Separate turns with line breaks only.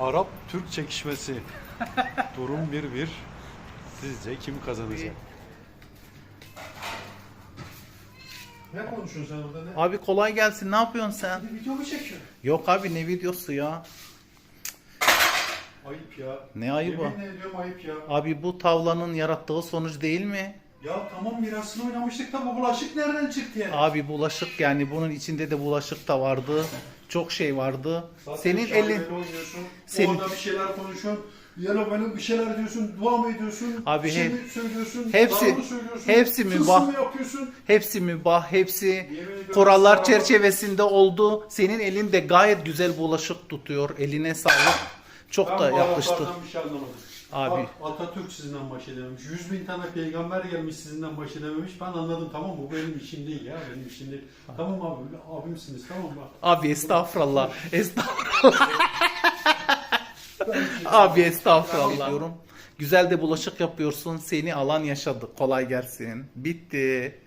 Arap-Türk çekişmesi. Durum 1-1. Sizce kim kazanacak? Ne konuşuyorsun sen orada ne?
Abi kolay gelsin. Ne yapıyorsun sen?
Video mu çekiyorsun?
Yok abi ne videosu ya?
Ayıp ya.
Ne ayıbı?
Yeminle ediyorum ayıp ya.
Abi bu tavlanın yarattığı sonuç değil mi?
Ya tamam mirasını oynamıştık da bu bulaşık nereden çıktı yani?
Abi bulaşık yani bunun içinde de bulaşık da vardı. Çok şey vardı.
Zaten
Senin elin
oynuyorsun.
Senin-
Orada bir şeyler konuşuyorsun. Yana benim bir şeyler diyorsun, dua mı ediyorsun?
Abi
şey
hep-
mi söylüyorsun?
hepsi-
mı söylüyorsun?
hepsi mi
Tılsım
bah-
mı yapıyorsun?
hepsi mübah, hepsi kurallar çerçevesinde oldu. Senin elin de gayet güzel bulaşık tutuyor. Eline sağlık. Çok
Ben
da yakıştı.
Araplardan bir şey anlamadım.
Abi.
Bak, Atatürk sizinden baş edememiş. Yüz bin tane peygamber gelmiş sizinden baş edememiş. Ben anladım tamam bu benim işim değil ya benim işim değil. Tamam abi abimsiniz tamam mı?
Abi estağfurullah. Estağfurullah. Abi estağfurullah. diyorum. Güzel de bulaşık yapıyorsun. Seni alan yaşadı. Kolay gelsin. Bitti.